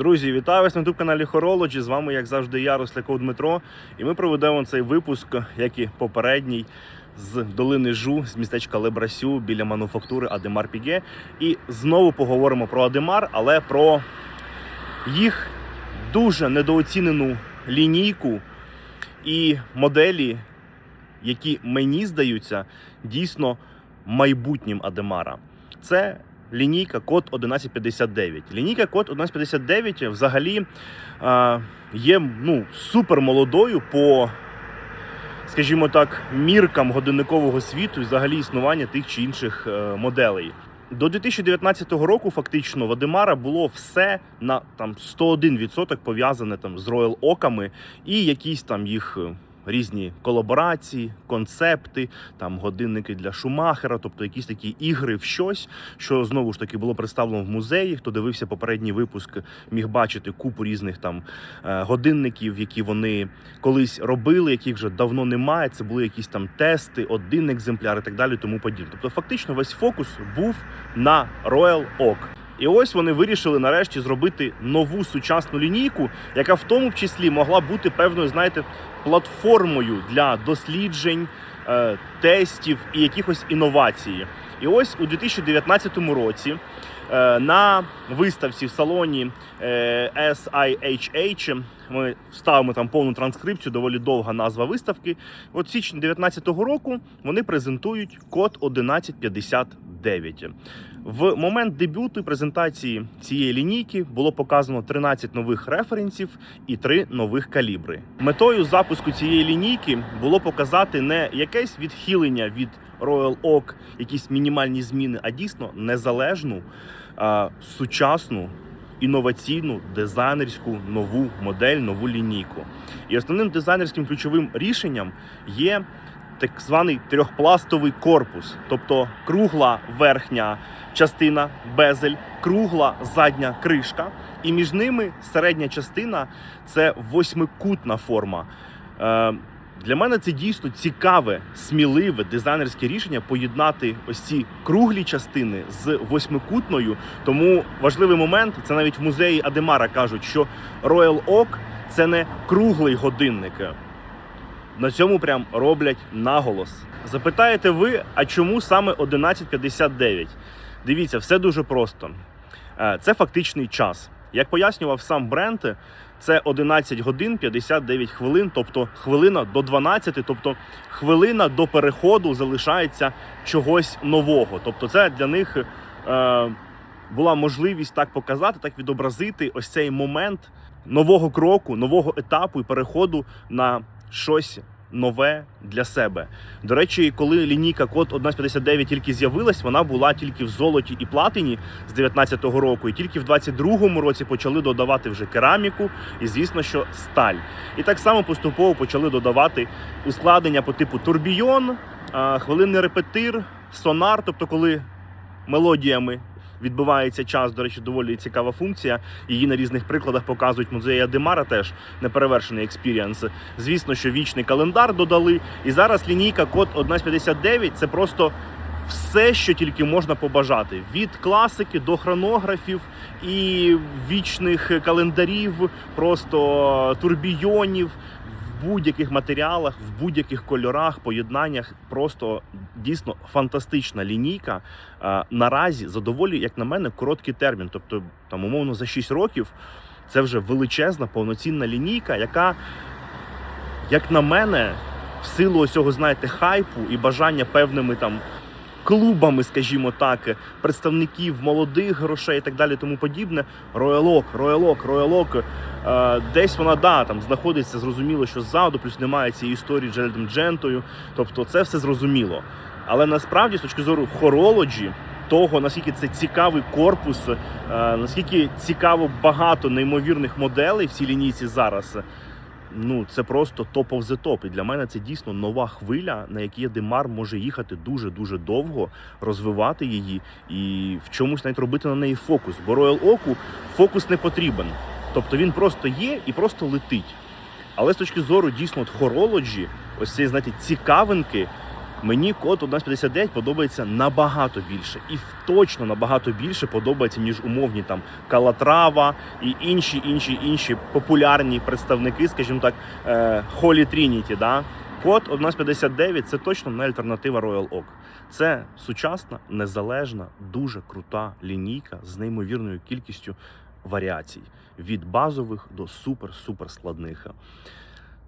Друзі, вітаю вас на youtube каналі Horology. З вами, як завжди, я, Росляков Дмитро. І ми проведемо цей випуск, як і попередній, з долини Жу, з містечка Лебрасю біля мануфактури Адемар Піге. І знову поговоримо про Адемар, але про їх дуже недооцінену лінійку і моделі, які мені здаються дійсно майбутнім Адемара. Це лінійка код 1159. Лінійка код 1159 взагалі е, є ну, супер по, скажімо так, міркам годинникового світу і взагалі існування тих чи інших е, моделей. До 2019 року фактично в Адемара було все на там 101% пов'язане там з Royal Оками і якісь там їх е, різні колаборації, концепти, там годинники для Шумахера, тобто якісь такі ігри в щось, що знову ж таки було представлено в музеї. Хто дивився попередній випуск, міг бачити купу різних там е, годинників, які вони колись робили, яких вже давно немає. Це були якісь там тести, один екземпляр і так далі, тому подібне. Тобто, фактично, весь фокус був на Royal Oak. І ось вони вирішили нарешті зробити нову сучасну лінійку, яка в тому числі могла бути певною, знаєте, платформою для досліджень, е, тестів і якихось інновацій. І ось у 2019 році е, на виставці в салоні е, SIHH ми вставимо там повну транскрипцію, доволі довга назва виставки. От в січні 2019 року вони презентують код 1159. В момент дебюту і презентації цієї лінійки було показано 13 нових референсів і 3 нових калібри. Метою запуску цієї лінійки було показати не якесь відхилення від Royal Oak, якісь мінімальні зміни, а дійсно незалежну, сучасну. Інноваційну дизайнерську нову модель, нову лінійку. І основним дизайнерським ключовим рішенням є так званий трьохпластовий корпус, тобто кругла верхня частина безель, кругла задня кришка, і між ними середня частина це восьмикутна форма. Е, для мене це дійсно цікаве, сміливе дизайнерське рішення поєднати ось ці круглі частини з восьмикутною. Тому важливий момент це навіть в музеї Адемара кажуть, що Royal Oak – це не круглий годинник. На цьому прям роблять наголос. Запитаєте ви, а чому саме 11.59? Дивіться, все дуже просто. Е, Це фактичний час. Як пояснював сам бренд, це 11 годин 59 хвилин, тобто хвилина до 12, тобто хвилина до переходу залишається чогось нового. Тобто, це для них е, була можливість так показати, так відобразити ось цей момент нового кроку, нового етапу і переходу на щось нове для себе. До речі, коли лінійка код 1159 тільки з'явилась, вона була тільки в золоті і платині з 19-го року, і тільки в 22-му році почали додавати вже кераміку і, звісно, що сталь. І так само поступово почали додавати ускладнення по типу турбійон, хвилинний репетир, сонар, тобто коли мелодіями відбувається час. До речі, доволі цікава функція. Її на різних прикладах показують музеї Адемара. Теж неперевершений експіріанс. Звісно, що вічний календар додали. І зараз лінійка код 1159 це просто. Все, що тільки можна побажати, від класики до хронографів і вічних календарів, просто турбійонів будь-яких матеріалах, в будь-яких кольорах, поєднаннях. Просто дійсно фантастична лінійка. Е, Наразі за доволі, як на мене, короткий термін. Тобто, там умовно за 6 років це вже величезна повноцінна лінійка, яка, як на мене, в силу цього, знаєте, хайпу і бажання певними там. Клубами, скажімо так, представників молодих грошей і так далі, тому подібне. Роялок, роялок, роялок. Е, десь вона да там знаходиться, зрозуміло, що ззаду, плюс немає цієї історії з Джеральдом Джентою. Тобто, це все зрозуміло. Але насправді, з точки зору хорологі, того наскільки це цікавий корпус, е, наскільки цікаво багато неймовірних моделей в цій лінійці зараз. Ну, це просто топ of the топ. І для мене це дійсно нова хвиля, на якій Демар може їхати дуже дуже довго, розвивати її і в чомусь навіть робити на неї фокус. Бо Royal Oak фокус не потрібен. Тобто він просто є і просто летить. Але з точки зору дійсно от хорологі, ось цієї, знаєте, цікавинки, Мені код 1159 подобається набагато більше, і точно набагато більше подобається, ніж умовні там Калатрава і інші інші інші популярні представники, скажімо так, е, Holy Trinity, да. Код 1159 це точно не альтернатива Royal Oak. Це сучасна, незалежна, дуже крута лінійка з неймовірною кількістю варіацій від базових до супер-супер складних.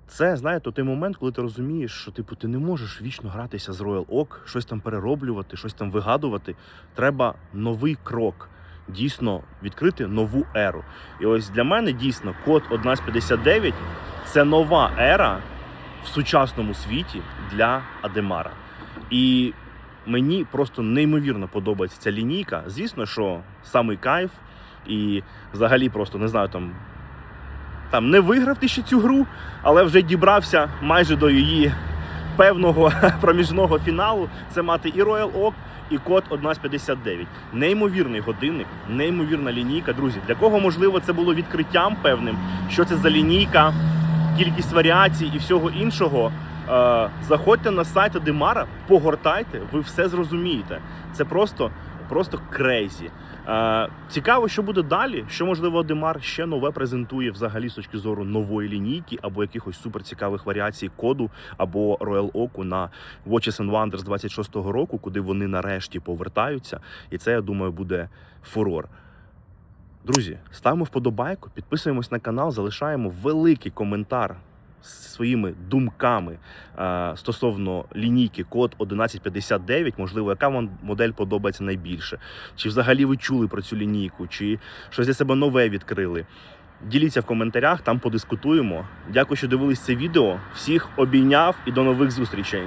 Це, знаєте, той момент, коли ти розумієш, що типу ти не можеш вічно гратися з Royal Oak, щось там перероблювати, щось там вигадувати. Треба новий крок. Дійсно відкрити нову еру. І ось для мене дійсно код 1159 це нова ера в сучасному світі для Адемара. І мені просто неймовірно подобається ця лінійка. Звісно, що самий кайф, і взагалі просто не знаю там. Там не виграв ти ще цю гру, але вже дібрався майже до її певного проміжного фіналу. Це мати і Royal Oak, і код 1159. Неймовірний годинник, неймовірна лінійка. Друзі, для кого можливо це було відкриттям певним, що це за лінійка, кількість варіацій і всього іншого. Е, заходьте на сайт Адемара, погортайте, ви все зрозумієте. Це просто, просто крейзі. Е, цікаво, що буде далі. Що можливо Адемар ще нове презентує взагалі з точки зору нової лінійки або якихось суперцікавих варіацій коду або Royal Oak на Watches and Wonders 26-го року, куди вони нарешті повертаються. І це я думаю буде фурор. Друзі, ставимо вподобайку, підписуємось на канал, залишаємо великий коментар своїми думками е, стосовно лінійки код 1159. Можливо, яка вам модель подобається найбільше? Чи взагалі ви чули про цю лінійку, чи щось для себе нове відкрили? Діліться в коментарях, там подискутуємо. Дякую, що дивились це відео. Всіх обійняв і до нових зустрічей.